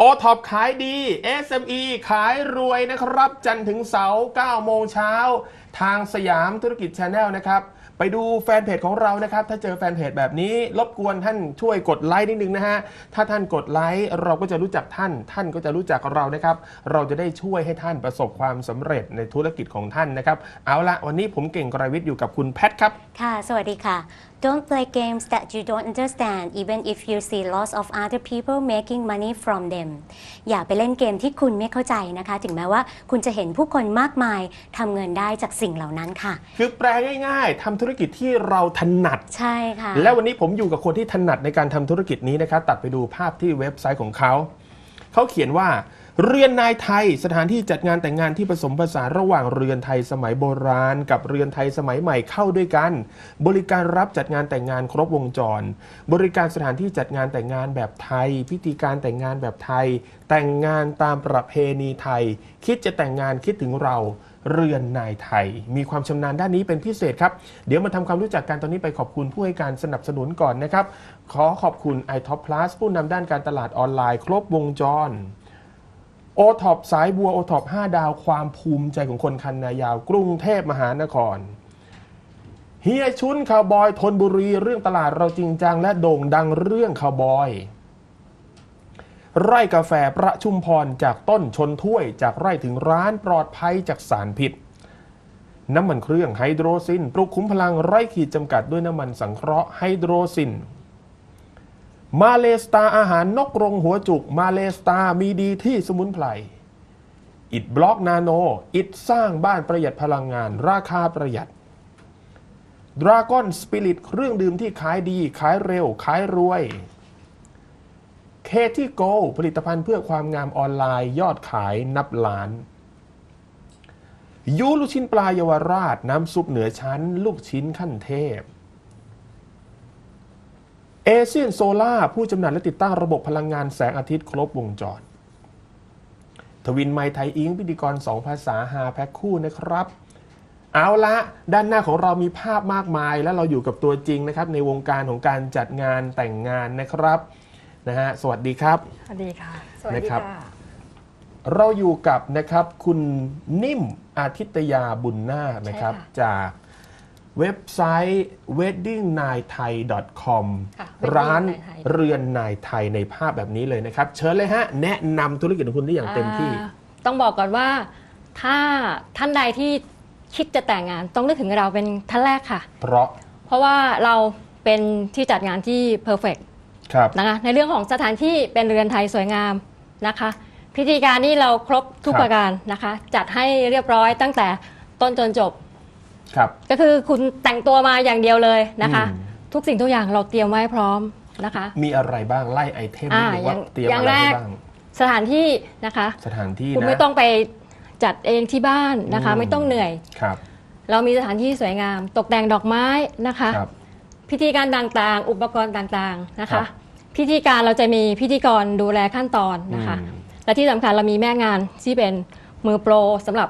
โอท็อปขายดี SME ขายรวยนะครับ จันถึงเสาร์9โมงเช้า ทางสยามธุรกิจชาแนลนะครับ ไปดูแฟนเพจของเรานะครับ ถ้าเจอแฟนเพจแบบนี้ รบกวนท่านช่วยกดไลค์นิดนึงนะฮะ ถ้าท่านกดไลค์เราก็จะรู้จักท่าน ท่านก็จะรู้จักเรานะครับ เราจะได้ช่วยให้ท่านประสบความสำเร็จในธุรกิจของท่านนะครับ เอาละวันนี้ผมเก่งกรวิทย์อยู่กับคุณแพทครับ ค่ะ สวัสดีค่ะ Don't play games that you don't understand even if you see lots of other people making money from them อย่าไปเล่นเกมที่คุณไม่เข้าใจนะคะ ถึงแม้ว่าคุณจะเห็นผู้คนมากมายทำเงินได้จากสิ่งเหล่านั้นค่ะ คือแปลง่ายๆทำธุรกิจที่เราถนัด ใช่ค่ะ และวันนี้ผมอยู่กับคนที่ถนัดในการทำธุรกิจนี้นะครับตัดไปดูภาพที่เว็บไซต์ของเขา เขาเขียนว่า เรือนนายไทยสถานที่จัดงานแต่งงานที่ผสมผสานระหว่างเรือนไทยสมัยโบราณ กับเรือนไทยสมัยใหม่เข้าด้วยกัน บริการรับจัดงานแต่งงานครบวงจร บริการสถานที่จัดงานแต่งงานแบบไทย พิธีการแต่งงานแบบไทย แต่งงานตามประเพณีไทย คิดจะแต่งงานคิดถึงเราเรือนนายไทย มีความชำนาญด้านนี้เป็นพิเศษครับ เดี๋ยวมาทำความรู้จักกันตอนนี้ไปขอบคุณผู้ให้การสนับสนุนก่อนนะครับ ขอขอบคุณ iTop Plus ผู้นำด้านการตลาดออนไลน์ ครบวงจร โอท็อปสายบัวโอท็อป5ดาวความภูมิใจของคนคันนายาว กรุงเทพมหานครเฮียชุนคาวบอยทนบุรีเรื่องตลาดเราจริงจัง และโด่งดังเรื่องคาวบอย ไร่กาแฟประชุมพรจากต้นชนถ้วยจากไร่ถึงร้านปลอดภัยจากสารพิษ น้ำมันเครื่องไฮโดรซินปลุกคุ้มพลังไร้ขีดจำกัดด้วยน้ำมันสังเคราะห์ไฮโดรซิน มาเลสตาอาหารนกรงหัวจุก มาเลสตามีดีที่สมุนไพรอิดบล็อกนาโน อิดสร้างบ้านประหยัดพลังงาน ราคาประหยัดดราก้อนสปิริตเครื่องดื่มที่ขายดี ขายเร็ว ขายรวยเคที่โกผลิตภัณฑ์เพื่อความงามออนไลน์ยอดขายนับล้าน ยูลูกชิ้นปลาเยาวราช น้ำซุปเหนือชั้น ลูกชิ้นขั้นเทพ เอเชียนโซล่าผู้จำหน่ายและติดตั้งระบบพลังงานแสงอาทิตย์ครบวงจร ทวินไมไทยอิงพิธีกร 2 ภาษาหาแพ็คคู่นะครับ เอาละด้านหน้าของเรามีภาพมากมาย และเราอยู่กับตัวจริงนะครับ ในวงการของการจัดงานแต่งงานนะครับนะฮะสวัสดีครับสวัสดีค่ะ สวัสดีนะครับ ค่ะ เราอยู่กับนะครับคุณนิ่มอาทิตยาบุญนาคนะครับใช่ค่ะจาก เว็บไซต์ weddingnaithai.com ค่ะร้าน Wedding Night Thai เรือนนายไทยในภาพแบบนี้เลยนะครับ เชิญเลยฮะ แนะนำธุรกิจของคุณได้อย่างเต็มที่อ่าต้องบอกก่อนว่าถ้าท่านใดที่คิดจะแต่งงานต้องนึกถึงเราเป็นท่านแรกค่ะ เพราะ เพราะว่าเราเป็นที่จัดงานที่เพอร์เฟกครับนะคะในเรื่องของสถานที่เป็นเรือนไทยสวยงามนะคะ พิธีการนี่เราครบทุกครับประการนะคะ จัดให้เรียบร้อยตั้งแต่ต้นจนจบ ครับ ก็คือคุณแต่งตัวมาอย่างเดียวเลยนะคะ อืม ทุกสิ่งทุกอย่างเราเตรียมไว้พร้อมนะคะ มีอะไรบ้างไล่ไอเทมนิดนึงอ่าว่าอย่างเตรียมอย่างอะไรแรให้กบ้างสถานที่นะคะ สถานที่คุณนะ ไม่ต้องไปจัดเองที่บ้านนะคะ อืม ไม่ต้องเหนื่อย ครับเรามีสถานที่สวยงาม ตกแต่งดอกไม้นะคะ ครับ พิธีการต่างๆ อุปกรณ์ต่างๆนะครัคะ บ พิธีการเราจะมีพิธีกรดูแลขั้นตอนนะคะ อืม และที่สำคัญเรามีแม่งานที่เป็นมือโปรสำหรับ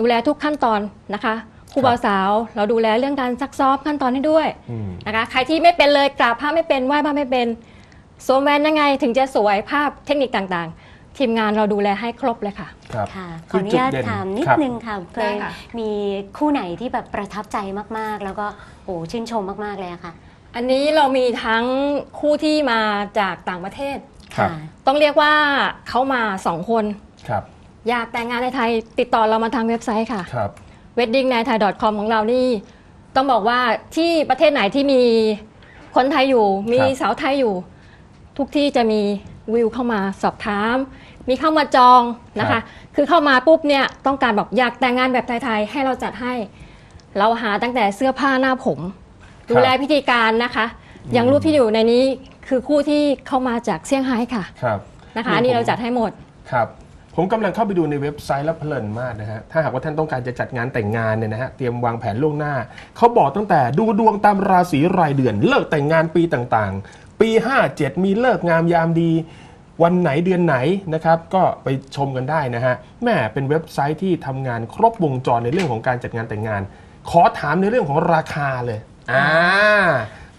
ดูแลทุกขั้นตอนนะคะ ครูบ่าวสาว เราดูแลเรื่องการซักซ้อมขั้นตอนให้ด้วยอืม นะคะใครที่ไม่เป็นเลยกราบผ้าไม่เป็นไหว้ผ้าไม่เป็นสวมแหวนยังไงถึงจะสวยภาพเทคนิคต่างๆ ทีมงานเราดูแลให้ครบเลยค่ะ ครับค่ะขคือออนุจุดญาตเด่นถามนิดครับนึงค่ะเคได้ยค่ะ มีคู่ไหนที่แบบประทับใจมากๆ แล้วก็โอ้ชื่นชมมากๆเลยอะค่ะอันนี้เรามีทั้งคู่ที่มาจากต่างประเทศ ครับ ต้องเรียกว่าเขามาสองคน ครับ อยากแต่งงานในไทยติดต่อเรามาทางเว็บไซต์ค่ะ ครับ weddingnaithai.com ของเรานี่ ต้องบอกว่าที่ประเทศไหนที่มีคนไทยอยู่ มีครับสาวไทยอยู่ ทุกที่จะมีวิวเข้ามาสอบถาม มีเข้ามาจองนะคะ คือเข้ามาปุ๊บเนี่ยต้องการบอกอยากแต่งงานแบบไทยๆให้เราจัดให้ เราหาตั้งแต่เสื้อผ้าหน้าผม ดูแลพิธีการนะคะ อย่างรูปที่อยู่ในนี้คือคู่ที่เข้ามาจากเซี่ยงไฮ้ค่ะ ครับนะคะอันนี้เราจัดให้หมด ครับ ผมกำลังเข้าไปดูในเว็บไซต์แล้วเพลินมากนะฮะ ถ้าหากว่าท่านต้องการจะจัดงานแต่งงานเนี่ยนะฮะ เตรียมวางแผนล่วงหน้า เขาบอกตั้งแต่ดูดวงตามราศีรายเดือน เลิกแต่งงานปีต่างๆ ปี 57 มีเลิกงามยามดี วันไหนเดือนไหนนะครับ ก็ไปชมกันได้นะฮะ แม่เป็นเว็บไซต์ที่ทำงานครบวงจรในเรื่องของการจัดงานแต่งงาน ขอถามในเรื่องของราคาเลย อ่า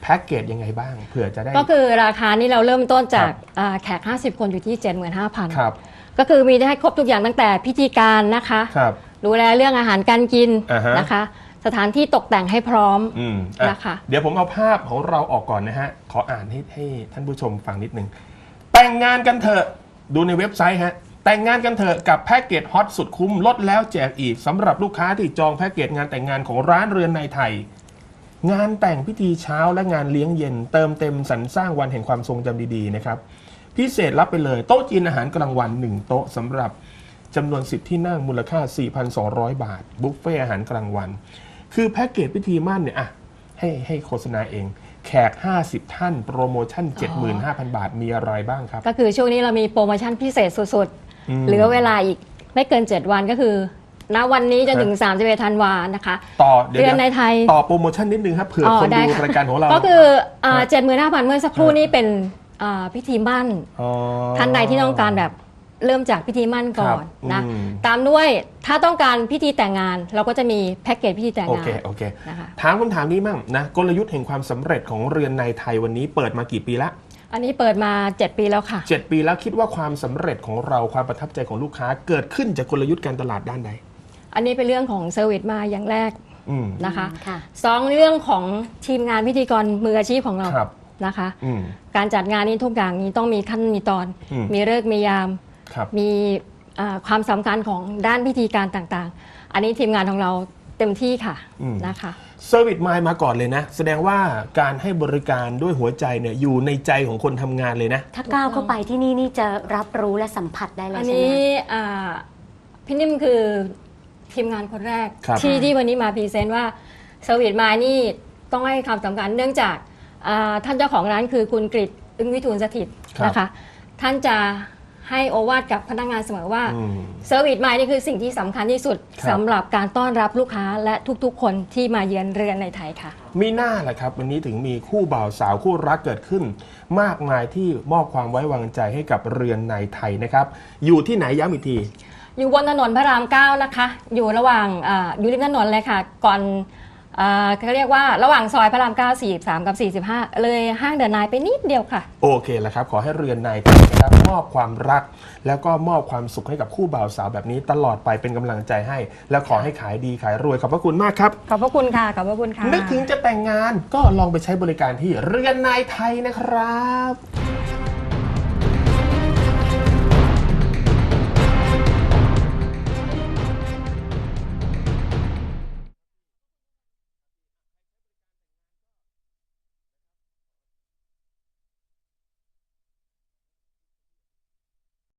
แพ็กเกจยังไงบ้างเผื่อจะได้ ก็คือราคานี้เราเริ่มต้นจากอ่าแขก 50 คนอยู่ที่ 75,000 ครับ ก็คือมีให้ครบทุกอย่างตั้งแต่พิธีการนะคะ ครับ ดูแลเรื่องอาหารการกินอ่าฮะ นะคะ สถานที่ตกแต่งให้พร้อม อืมอ่นะคะ เดี๋ยวผมเอาภาพของเราออกก่อนนะฮะ ขออ่านให้ให้ท่านผู้ชมฟังนิดนึง แต่งงานกันเถอะ ดูในเว็บไซต์ฮะ แต่งงานกันเถอะกับแพ็กเกจฮอตสุดคุ้มลดแล้วแจกอีกสำหรับลูกค้าที่จองแพ็กเกจงานแต่งงานของร้านเรือนในไทย งานแต่งพิธีเช้าและงานเลี้ยงเย็น เติมเต็มสรรสร้างวันแห่งความทรงจำดีๆนะครับ พิเศษรับไปเลยโต๊ะจีนอาหารกลางวัน 1 โต๊ะสำหรับจำนวน 10 ที่นั่งมูลค่า 4,200 บาท บุฟเฟ่อาหารกลางวัน คือแพ็กเกจพิธีมั่นเนี่ยอะให้ให้โฆษณาเอง แขก 50 ท่าน โปรโมชั่น 75,000 บาทมีอะไรบ้างครับ ก็คือช่วงนี้เรามีโปรโมชั่นพิเศษสุดอืมๆเหลือเวลาอีกไม่เกิน 7 วันก็คือณวันนี้จนถึง31ธันวานะคะต่อเดี๋ยวเดือนในไทย ต่อโปรโมชั่นนิดนึงครับเผื่ออ๋อคนได้ดูค่ะรายการของเรา ก็คืออ่าครับเจ็ดหมื่นห้าพันเมื่อสักครู่ครับนี้เป็น อ่าพิธีมั่น อ๋อ ท่านใดที่ต้องการแบบเริ่มจากพิธีมั่นก่อนครับนะอืม ตามด้วยถ้าต้องการพิธีแต่งงาน เราก็จะมีแพ็กเกจพิธีแต่งาโองเคนโอเค นะคะถามคำถามนี้มั่งนะกลยุทธ์แห่งความสำเร็จของเรือนในไทยวันนี้เปิดมากี่ปีละ อันนี้เปิดมา 7 ปีแล้วค่ะเจ็ดปีแล้วคิดว่าความสำเร็จของเราความประทับใจของลูกค้า เกิดขึ้นจากกลยุทธ์การตลาดด้านใดอันนี้เป็นเรื่องของเซอร์วิสมาอย่างแรกอืมนะคะค่ะ สองเรื่องของทีมงานพิธีกรมืออาชีพของเรา ครับ นะคะ อืม การจัดงานนี้ทุกอย่างนี้ต้องมีขั้นมีตอน อืม มีเลิกษ์มียาม ครับ มีอ่าความสำคัญของด้านพิธีการต่างๆ อันนี้ทีมงานของเราเต็มที่ค่ะอืม นะคะ เซอร์วิสมายมาก่อนเลยนะ แสดงว่าการให้บริการด้วยหัวใจเนี่ยอยู่ในใจของคนทำงานเลยนะ ถ้าก้าวเข้าไปที่นี่นี่จะรับรู้และสัมผัสได้เลอัยนใช่ไหมนี้อ่าพี่นิ่มคือทีมงานคนแรก ครับที่ที่วันนี้มาพรีเซนต์ว่าเซอร์วิสมานี่ต้องให้ความสำคัญเนื่องจากอ่า ท่านเจ้าของร้านคือคุณกริตอึ้งวิทูลสถิตครับ นะคะ ท่านจะให้โอวาทกับพนักงานเสมอว่าอืม เซอร์วิสมานี่คือสิ่งที่สำคัญที่สุดครับ สำหรับการต้อนรับลูกค้าและทุกๆ คนที่มาเยือนเรือนในไทยค่ะ มีหน้าแหละครับ วันนี้ถึงมีคู่บ่าวสาวคู่รักเกิดขึ้น มากมายที่มอบความไว้วางใจให้กับเรือนในไทยนะครับ อยู่ที่ไหนย้ำอีกที อยู่บนถนนพระรามเก้านะคะ อยู่ระหว่างอาอยู่ริมถนนเลยค่ะ ก่อนอ่า เขาเรียกว่าระหว่างซอยพระรามเก้า43 กับ 45 เลยห้างเดอะไนายไปนิดเดียวค่ะ โอเคแล้วครับ ขอให้เรือนในไทยนะครับมอบความรัก แล้วก็มอบความสุขให้กับคู่บ่าวสาวแบบนี้ตลอดไปเป็นกำลังใจให้ แล้วขอให้ขายดีขายรวยขอบพระคุณมากครับ ขอบพระคุณค่ะ ขอบพระคุณค่ะนึกถึงจะแต่งงานก็ลองไปใช้บริการที่เรือนนายไทยนะครับ